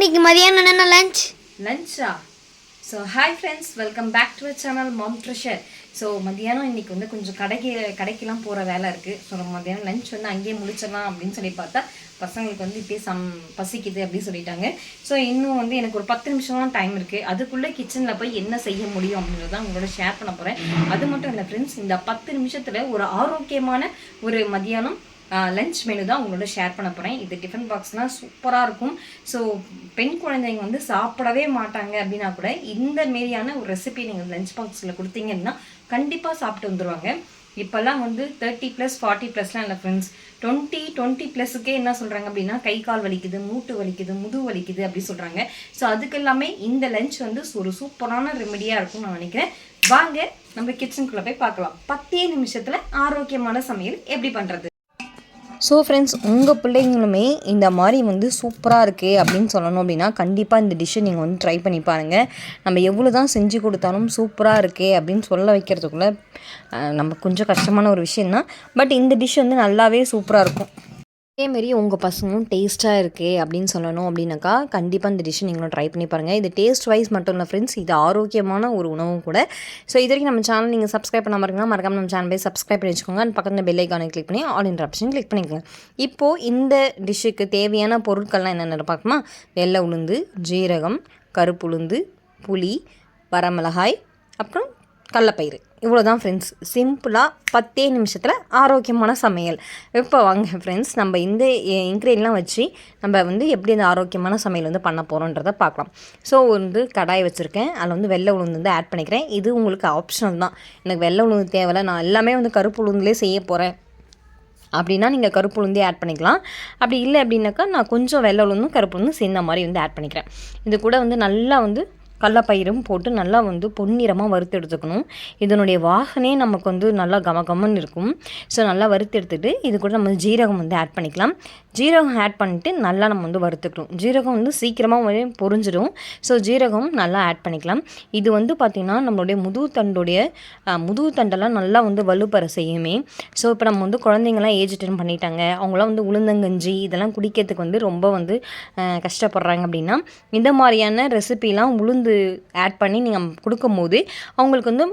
இன்னைக்கு மதியானம் என்ன lunch லஞ்சா so hi friends welcome back to channel mom treasure so மதியானம் இன்றைக்கி வந்து கொஞ்சம் கடைக்கு கடைக்கெல்லாம் போகிற வேலை இருக்குது ஸோ நம்ம மதியானம் லஞ்ச் வந்து அங்கேயே முடிச்சிடலாம் அப்படின்னு சொல்லி பார்த்தா பசங்களுக்கு வந்து இப்போயே சம் பசிக்குது அப்படின்னு சொல்லிட்டாங்க. ஸோ இன்னும் வந்து எனக்கு ஒரு பத்து நிமிஷம்லாம் டைம் இருக்குது அதுக்குள்ளே கிச்சனில் போய் என்ன செய்ய முடியும் அப்படின்றத உங்களோட ஷேர் பண்ண போகிறேன் அது மட்டும் இல்லை ஃப்ரெண்ட்ஸ் இந்த பத்து நிமிஷத்தில் ஒரு ஆரோக்கியமான ஒரு மதியானம் லஞ்ச் மெனு தான் உங்களோட ஷேர் பண்ண போகிறேன் இது டிஃபன் பாக்ஸ்லாம் சூப்பராக இருக்கும். ஸோ பெண் குழந்தைங்க வந்து சாப்பிடவே மாட்டாங்க அப்படின்னா கூட இந்த மாரியான ஒரு ரெசிபி நீங்கள் லஞ்ச் பாக்ஸில் கொடுத்தீங்கன்னா கண்டிப்பாக சாப்பிட்டு வந்துடுவாங்க இப்போல்லாம் வந்து தேர்ட்டி ப்ளஸ் ஃபார்ட்டி ப்ளஸ்லாம் இல்லை ஃப்ரெண்ட்ஸ் டுவெண்ட்டி டுவெண்ட்டி ப்ளஸுக்கே என்ன சொல்கிறாங்க அப்படின்னா கை கால் வலிக்குது மூட்டு வலிக்குது முது வலிக்குது அப்படி சொல்கிறாங்க ஸோ அதுக்கு எல்லாமே இந்த லஞ்ச் வந்து ஒரு சூப்பரான ரெமெடியாக இருக்கும்னு நான் நினைக்கிறேன். வாங்க நம்ம கிச்சனுக்குள்ளே போய் பார்க்கலாம். பத்தே நிமிஷத்தில் ஆரோக்கியமான சமையல் எப்படி பண்ணுறது ஸோ ஃப்ரெண்ட்ஸ் உங்கள் பிள்ளைங்களுமே இந்த மாதிரி வந்து சூப்பராக இருக்கே அப்படின்னு சொல்லணும் அப்படின்னா கண்டிப்பாக இந்த டிஷ்ஷை நீங்கள் வந்து ட்ரை பண்ணி பாருங்கள் நம்ம எவ்வளோ தான் செஞ்சு கொடுத்தாலும் சூப்பராக இருக்கே அப்படின்னு சொல்ல வைக்கிறதுக்குள்ளே நம்ம கொஞ்சம் கஷ்டமான ஒரு விஷயம் தான். பட் இந்த டிஷ் வந்து நல்லாவே சூப்பராக இருக்கும். அதேமாரி உங்கள் பசங்களும் டேஸ்ட்டாக இருக்கே அப்படின்னு சொல்லணும் அப்படின்னாக்கா கண்டிப்பாக இந்த டிஷ்ஷை நீங்களும் ட்ரை பண்ணி பாருங்கள் இது டேஸ்ட் வைஸ் மட்டும் இல்லை ஃப்ரெண்ட்ஸ் இது ஆரோக்கியமான ஒரு உணவும் கூட. ஸோ இது வரைக்கும் நம்ம சேனல் நீங்கள் சப்ஸ்கிரைப் பண்ணாமல் இருக்கீங்கன்னா மறக்காம நம்ம சேனல் போய் சப்ஸ்கிரைப் பண்ணி வச்சுக்கோங்க. அண்ட் பக்கத்தில் பெல் ஐக்கானை கிளிக் பண்ணி ஆல் இன்டர் ஆப்ஷன் கிளிக் பண்ணிக்கோங்க. இப்போது இந்த டிஷ்ஷுக்கு தேவையான பொருட்கள்லாம் என்னென்ன பார்க்குமா வெள்ளை உளுந்து ஜீரகம் கருப்பு உளுந்து புளி வரமிளகாய் அப்புறம் கடலப்பயிறு. இவ்வளோ தான் ஃப்ரெண்ட்ஸ் சிம்பிளாக பத்தே நிமிஷத்தில் ஆரோக்கியமான சமையல். இப்போ வாங்க ஃப்ரெண்ட்ஸ் நம்ம இந்த இன்க்ரீடியன்லாம் வச்சு நம்ம வந்து எப்படி இந்த ஆரோக்கியமான சமையல் வந்து பண்ண போகிறோன்றதை பார்க்கலாம் ஸோ வந்து கடாய் வச்சுருக்கேன். அதில் வந்து வெள்ளை உளுந்து வந்து ஆட் பண்ணிக்கிறேன். இது உங்களுக்கு ஆப்ஷனல் தான். எனக்கு வெள்ளை உளுந்து தேவையில்ல. நான் எல்லாமே வந்து கருப்பு உளுந்துலேயே செய்ய போகிறேன் அப்படின்னா நீங்கள் கருப்பு உளுந்தே ஆட் பண்ணிக்கலாம். அப்படி இல்லை அப்படின்னாக்கா நான் கொஞ்சம் வெள்ளை உளுந்தும் கருப்பு உளுந்தும் சேர்ந்த மாதிரி வந்து ஆட் பண்ணிக்கிறேன். இது கூட வந்து நல்லா வந்து கடலப்பயிரும் போட்டு நல்லா வந்து பொன்னிறமாக வறுத்து எடுத்துக்கணும். இதனுடைய வாகனே நமக்கு வந்து நல்லா கமகமன்னு இருக்கும். ஸோ நல்லா வறுத்து எடுத்துகிட்டு இது கூட நம்ம ஜீரகம் வந்து ஆட் பண்ணிக்கலாம். ஜீரகம் ஆட் பண்ணிட்டு நல்லா நம்ம வந்து வறுத்துக்கணும். ஜீரகம் வந்து சீக்கிரமாக வந்து பொரிஞ்சிடும். ஸோ ஜீரகம் நல்லா ஆட் பண்ணிக்கலாம். இது வந்து பார்த்திங்கன்னா நம்மளுடைய முதுகு தண்டுடைய முதுகு தண்டெல்லாம் நல்லா வந்து வலுப்பெற செய்யுமே. ஸோ இப்போ நம்ம வந்து குழந்தைங்கலாம் ஏஜ் அட்டன் பண்ணிட்டாங்க. அவங்களாம் வந்து உளுந்தங்கஞ்சி இதெல்லாம் குடிக்கிறதுக்கு வந்து ரொம்ப வந்து கஷ்டப்படுறாங்க அப்படின்னா இந்த மாதிரியான ரெசிபிலாம் உளுந்து ஆட் பண்ணி நீங்கள் கொடுக்கும்போது அவங்களுக்கு வந்து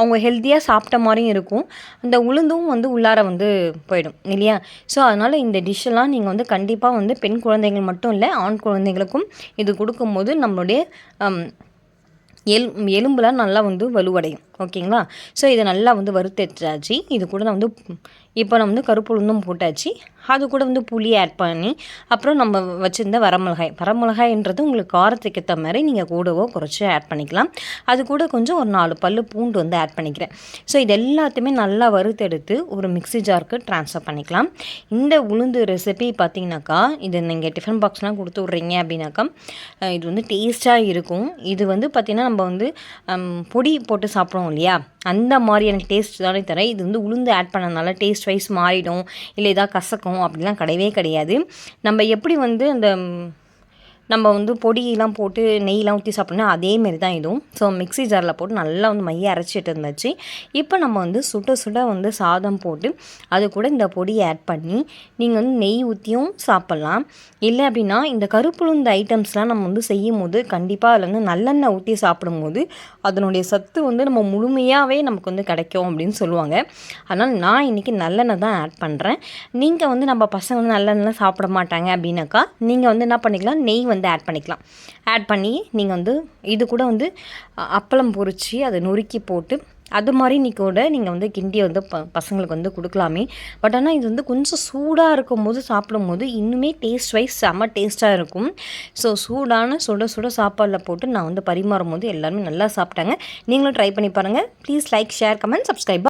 அவங்க ஹெல்த்தியாக சாப்பிட்ட மாதிரியும் இருக்கும். அந்த உளுந்தும் வந்து உள்ளார வந்து போயிடும் இல்லையா? ஸோ அதனால் இந்த டிஷ்ஷெல்லாம் நீங்கள் வந்து கண்டிப்பாக வந்து பெண் குழந்தைகள் மட்டும் இல்லை ஆண் குழந்தைகளுக்கும் இது கொடுக்கும்போது நம்மளுடைய எல் எலும்புலாம் நல்லா வந்து வலுவடையும் ஓகேங்களா? ஸோ இதை நல்லா வந்து வறுத்தெடுத்தாச்சு. இது கூட நான் வந்து இப்போ நான் வந்து கருப்பு உளுந்தும் போட்டாச்சு. அது கூட வந்து புளி ஆட் பண்ணி அப்புறம் நம்ம வச்சுருந்த வரமிளகாய். வரமிளகாய்ன்றது உங்களுக்கு காரத்துக்கு ஏற்ற மாதிரி நீங்கள் கூடவோ குறைச்சி ஆட் பண்ணிக்கலாம். அது கூட கொஞ்சம் ஒரு நாலு பல்லு பூண்டு வந்து ஆட் பண்ணிக்கிறேன். ஸோ இது எல்லாத்தையுமே நல்லா வறுத்தெடுத்து ஒரு மிக்ஸி ஜாருக்கு ட்ரான்ஸ்ஃபர் பண்ணிக்கலாம். இந்த உளுந்து ரெசிபி பார்த்தீங்கன்னாக்கா இது நீங்கள் டிஃபன் பாக்ஸ்லாம் கொடுத்து விட்றீங்க அப்படின்னாக்கா இது வந்து டேஸ்ட்டாக இருக்கும். இது வந்து பார்த்திங்கன்னா நம்ம வந்து பொடி போட்டு சாப்பிடுவோம் இல்லையா? அந்த மாதிரியான டேஸ்ட் தானே தரேன். இது வந்து உளுந்து ஆட் பண்ணனால டேஸ்ட் வைஸ் மாறிடும். இல்லை ஏதாவது கசக்கும். அப்படிலாம் கிடையவே கிடையாது. நம்ம எப்படி வந்து அந்த நம்ம வந்து பொடியெலாம் போட்டு நெய்லாம் ஊற்றி சாப்பிட்ணும் அதேமாரி தான் இதுவும். ஸோ மிக்ஸி ஜாரில் போட்டு நல்லா வந்து மைய அரைச்சிட்டு இருந்துச்சு இப்போ நம்ம வந்து சுட சுட வந்து சாதம் போட்டு அது கூட இந்த பொடியை ஆட் பண்ணி நீங்கள் வந்து நெய் ஊற்றியும் சாப்பிட்லாம். இல்லை அப்படின்னா இந்த கருப்புளுந்த ஐட்டம்ஸ்லாம் நம்ம வந்து செய்யும் போது கண்டிப்பாக அதில் வந்து நல்லெண்ணெய் ஊற்றி சாப்பிடும்போது அதனுடைய சத்து வந்து நம்ம முழுமையாகவே நமக்கு வந்து கிடைக்கும் அப்படின்னு சொல்லுவாங்க. அதனால் நான் இன்றைக்கி நல்லெண்ணெய் தான் ஆட் பண்ணுறேன் நீங்கள் வந்து நம்ம பசங்க வந்து நல்லெண்ணெய் சாப்பிட மாட்டாங்க அப்படின்னாக்கா நீங்கள் வந்து என்ன பண்ணிக்கலாம் நெய் வந்து வந்து ஆட் பண்ணிக்கலாம். ஆட் பண்ணி நீங்கள் வந்து இது கூட வந்து அப்பளம் பொறிச்சு அதை நொறுக்கி போட்டு அது மாதிரி நீ கூட நீங்கள் வந்து கிண்டியை வந்து ப பசங்களுக்கு வந்து கொடுக்கலாமே. பட் ஆனால் இது வந்து கொஞ்சம் சூடாக இருக்கும் போது சாப்பிடும் சாப்பிடும்போது இன்னுமே டேஸ்ட் வைஸ் செம்ம டேஸ்ட்டாக இருக்கும். ஸோ சூடான சுட சுட சாப்பாடில் போட்டு நான் வந்து பரிமாறும் போது எல்லாருமே நல்லா சாப்பிட்டாங்க. நீங்களும் ட்ரை பண்ணி பாருங்கள் please like share comment subscribe